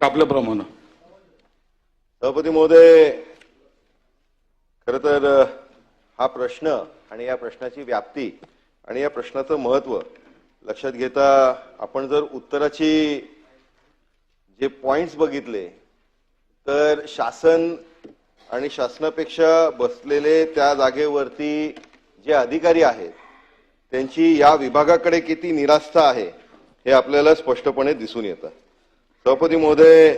आपल्याप्रमाणे सभापती महोदय खर तर हा प्रश्न आणि या प्रश्नाची व्याप्ती आणि या प्रश्नाचं महत्त्व लक्षात घेता आपण जर उत्तराची जे पॉइंट्स बघितले तर शासन आणि शासनापेक्षा बसलेले त्या जागेवरती जे अधिकारी आहेत त्यांची या विभागाकडे किती निरास्था आहे हे आपल्याला स्पष्टपणे दिसून येतं. सभापती महोदय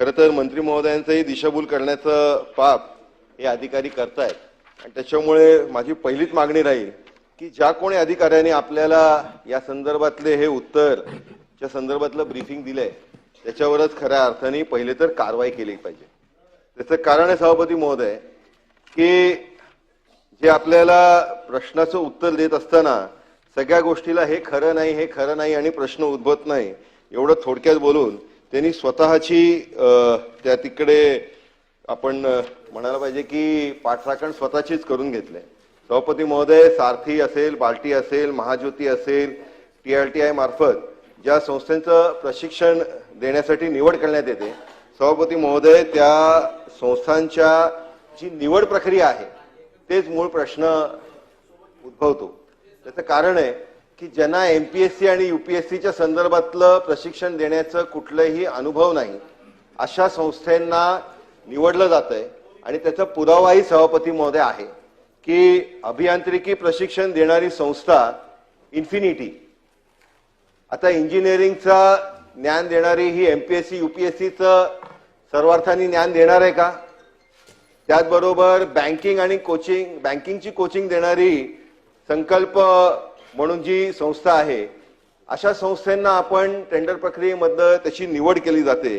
खरं तर मंत्री महोदयांचंही दिशाभूल करण्याचं पाप हे अधिकारी करतायत. आणि त्याच्यामुळे माझी पहिलीच मागणी राहील की ज्या कोणी अधिकाऱ्यांनी आपल्याला या संदर्भातले हे उत्तर च्या संदर्भातलं ब्रीफिंग दिलंय त्याच्यावरच खऱ्या अर्थाने पहिले तर कारवाई केली पाहिजे. त्याचं कारण आहे सभापती महोदय की जे आपल्याला प्रश्नाचं उत्तर देत असताना सगळ्या गोष्टीला हे खरं नाही हे खरं नाही आणि प्रश्न उद्भवत नाही एवढं थोडक्यात बोलून त्यांनी स्वतःची त्या तिकडे आपण म्हणायला पाहिजे की पाठराखण स्वतःचीच करून घेतले सभापती महोदय सारथी असेल बाल्टी असेल महाज्योती असेल टी आर टी आय मार्फत ज्या संस्थांचं प्रशिक्षण देण्यासाठी निवड करण्यात येते सभापती महोदय त्या संस्थांच्या जी निवड प्रक्रिया आहे तेच मूळ प्रश्न उद्भवतो. त्याचं कारण आहे की ज्यांना एम पी एस सी आणि यू पी एस सीच्या संदर्भातलं प्रशिक्षण देण्याचं कुठलंही अनुभव नाही अशा संस्थांना निवडलं जात आहे आणि त्याचा पुरावाही सभापती महोदय आहे की अभियांत्रिकी प्रशिक्षण देणारी संस्था इन्फिनिटी आता इंजिनिअरिंगचा ज्ञान देणारी ही M P S C U P S सीचं सर्वार्थाने ज्ञान देणार आहे का? त्याचबरोबर बँकिंग आणि कोचिंग बँकिंगची कोचिंग देणारी संकल्प म्हणून जी संस्था आहे अशा संस्थांना आपण टेंडर प्रक्रियेमधनं त्याची निवड केली जाते.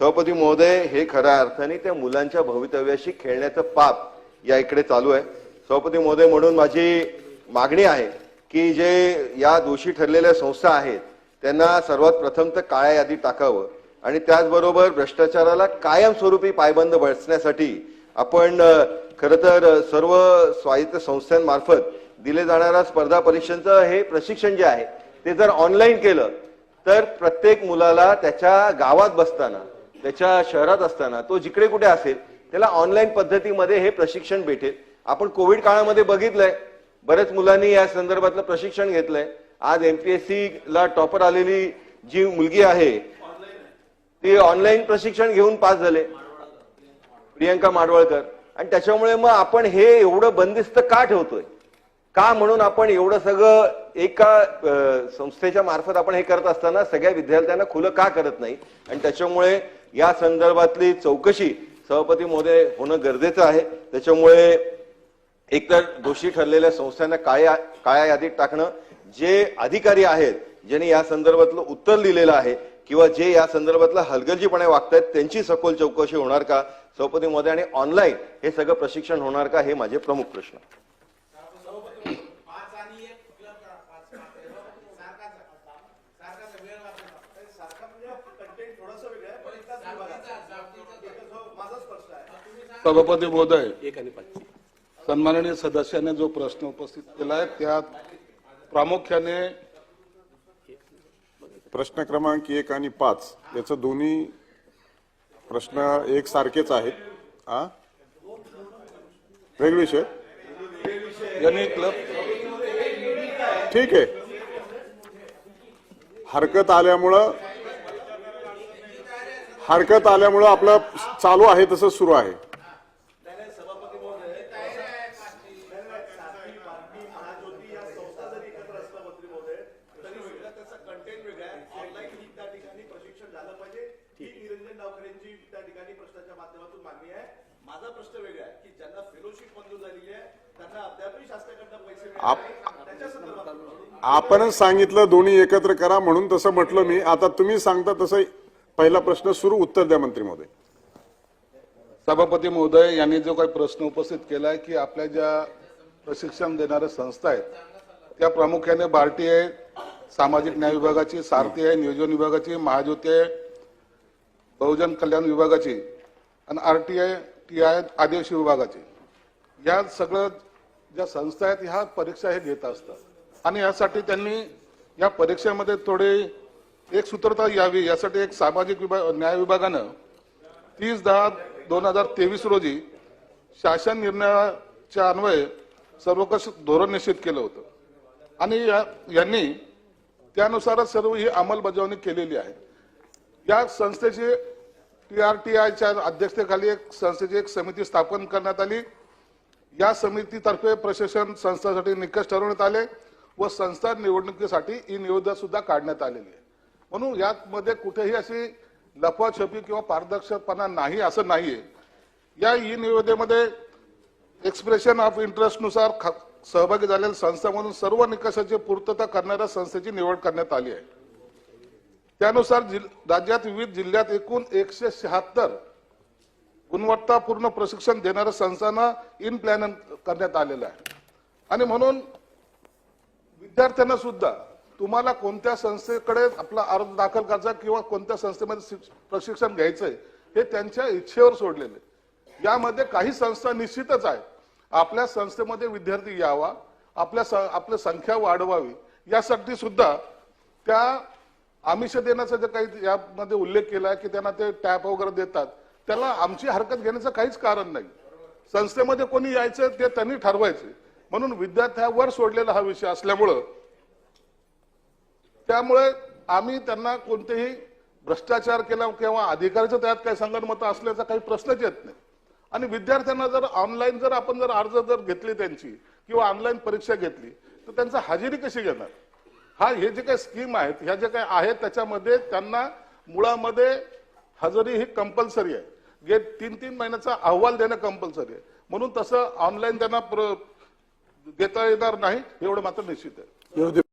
सभापती महोदय हे खऱ्या अर्थाने त्या मुलांच्या भवितव्याशी खेळण्याचं पाप या इकडे चालू आहे. सभापती महोदय म्हणून माझी मागणी आहे की जे या दोषी ठरलेल्या संस्था आहेत त्यांना सर्वात प्रथम तर काळ्या यादीत टाकावं आणि त्याचबरोबर भ्रष्टाचाराला कायमस्वरूपी पायबंद बसण्यासाठी आपण खरं तर सर्व स्वायत्त संस्थांमार्फत दिले जाणाऱ्या स्पर्धा परीक्षांचं हे प्रशिक्षण जे आहे ते जर ऑनलाईन केलं तर प्रत्येक मुलाला त्याच्या गावात बसताना त्याच्या शहरात असताना तो जिकडे कुठे असेल त्याला ऑनलाईन पद्धतीमध्ये हे प्रशिक्षण भेटेल. आपण कोविड काळामध्ये बघितलंय बऱ्याच मुलांनी या संदर्भातलं प्रशिक्षण घेतलंय. आज एमपीएससी ला टॉपर आलेली जी मुलगी आहे ती ऑनलाईन प्रशिक्षण घेऊन पास झाले. प्रियंका माडवळकर. आणि त्याच्यामुळे मग आपण हे एवढं बंदिस्त का ठेवतोय? का म्हणून आपण एवढं सगळं एका संस्थेच्या मार्फत आपण हे करत असताना सगळ्या विद्यार्थ्यांना खुलं का करत नाही? आणि त्याच्यामुळे या संदर्भातली चौकशी सभापती महोदय होणं गरजेचं आहे. त्याच्यामुळे एकतर दोषी ठरलेल्या संस्थांना काळ्या काळ्या यादीत टाकणं जे अधिकारी आहेत ज्यांनी या संदर्भातलं उत्तर लिहिलेलं आहे किंवा जे या संदर्भातलं हलगर्जीपणे वागतायत त्यांची सखोल चौकशी होणार का? सभापती महोदय आणि ऑनलाईन हे सगळं प्रशिक्षण होणार का? हे माझे प्रमुख प्रश्न. सभापती महोदय सन्माननीय सदस्याने जो प्रश्न उपस्थित केला आहे त्यात प्रामुख्याने प्रश्न क्रमांक एक आणि पाच याचं दोन्ही प्रश्न एक सारखेच आहेत. आ? वेगविषय यांनी क्लब. ठीक आहे. हरकत आल्यामुळं हरकत आल्यामुळं आपलं चालू आहे तसं सुरू आहे सभापती महोदय सारथी बातमी महाज्योती या संस्था जरी एकत्र असल्या मंत्री महोदय तरी वेगळं त्याचा कंटेंट वेगळा आहे ऑनलाईन ही त्या ठिकाणी प्रशिक्षण झालं पाहिजे. ही निरंजन डावकरेंची त्या ठिकाणी प्रश्नाच्या माध्यमातून मागणी आहे. माझा प्रश्न वेगळा आहे की ज्यांना फेलोशिप मंजूर झालेली आहे त्यांना अद्यापही शासनाकडनं पैसे मिळत आप- नाही. त्याच्या संदर्भात आपणच सांगितलं दोन्ही एकत्र करा म्हणून तसं म्हटलं मी. आता तुम्ही सांगता तसं पहिला प्रश्न सुरू उत्तर द्या मंत्री महोदय. सभापती महोदय यांनी जो काही प्रश्न उपस्थित केला आहे की आपल्या ज्या प्रशिक्षण देणाऱ्या संस्था आहेत त्या प्रामुख्याने बार्टी आहे सामाजिक न्याय विभागाची सारथी आहे नियोजन विभागाची महाज्योती आहे बहुजन कल्याण विभागाची आणि R T I T I आदिवासी विभागाची. या सगळं ज्या संस्था आहेत ह्या परीक्षा हे घेत असतात. आणि यासाठी त्यांनी या परीक्षेमध्ये थोडे एक सूत्रता यावी यासाठी एक सामाजिक विभाग न्याय विभागानं तीस दहा दोन हजार तेवीस रोजी शासन निर्णयाच्या अन्वये सर्वकष धोरण निश्चित केलं होतं. आणि या- यांनी त्यानुसारच सर्व ही अंमलबजावणी केलेली आहे. या संस्थेची टी आर टी आयच्या अध्यक्षतेखाली एक संस्थेची एक समिती स्थापन करण्यात आली. या समितीतर्फे प्रशासन संस्थांसाठी निकष ठरवण्यात आले व संस्था निवडणुकीसाठी ही निविदा सुद्धा काढण्यात आलेली आहे. म्हणून यामध्ये कुठेही अशी लफाछपी किंवा पारदर्शकपणा नाही असं नाहीये. या ई निवेदेमध्ये एक्सप्रेशन ऑफ इंटरेस्टनुसार ख- सहभागी झालेल्या संस्थांमधून सर्व निकषाची पूर्तता करणाऱ्या संस्थेची निवड करण्यात आली आहे. त्यानुसार राज्यात विविध जिल्ह्यात एकूण एकशे शहात्तर गुणवत्तापूर्ण प्रशिक्षण देणाऱ्या संस्थांना इन प्लॅन करण्यात आलेलं आहे. आणि म्हणून विद्यार्थ्यांना सुद्धा तुम्हाला कोणत्या संस्थेकडे आपला अर्ज दाखल करायचा किंवा कोणत्या संस्थेमध्ये प्रशिक्षण घ्यायचंय हे त्यांच्या इच्छेवर सोडलेले आहे. यामध्ये काही संस्था निश्चितच आहेत. आपल्या संस्थेमध्ये विद्यार्थी यावा आपल्या आपली संख्या वाढवावी यासाठी सुद्धा त्या आमिष देण्याचा जे काही यामध्ये उल्लेख केला आहे की त्यांना ते टॅप वगैरे देतात त्याला आमची हरकत घेण्याचं काहीच कारण नाही. संस्थेमध्ये कोणी यायचं ते त्यांनी ठरवायचे. म्हणून विद्यार्थ्यावर सोडलेला हा विषय असल्यामुळं त्यामुळे आम्ही त्यांना कोणतेही भ्रष्टाचार केला किंवा अधिकाऱ्याचं त्यात काही संगणमत असल्याचा काही प्रश्नच येत नाही. आणि विद्यार्थ्यांना जर ऑनलाईन जर आपण जर अर्ज जर घेतली त्यांची किंवा ऑनलाईन परीक्षा घेतली तर त्यांचा हजेरी कशी घेणार? हा हे जे काही स्कीम आहेत ह्या जे काही आहेत त्याच्यामध्ये त्यांना मुळामध्ये हजेरी ही कंपल्सरी आहे. गे तीन तीन महिन्याचा अहवाल देणं कंपल्सरी आहे. म्हणून तसं ऑनलाईन त्यांना प्र- देता येणार नाही एवढं मात्र निश्चित आहे.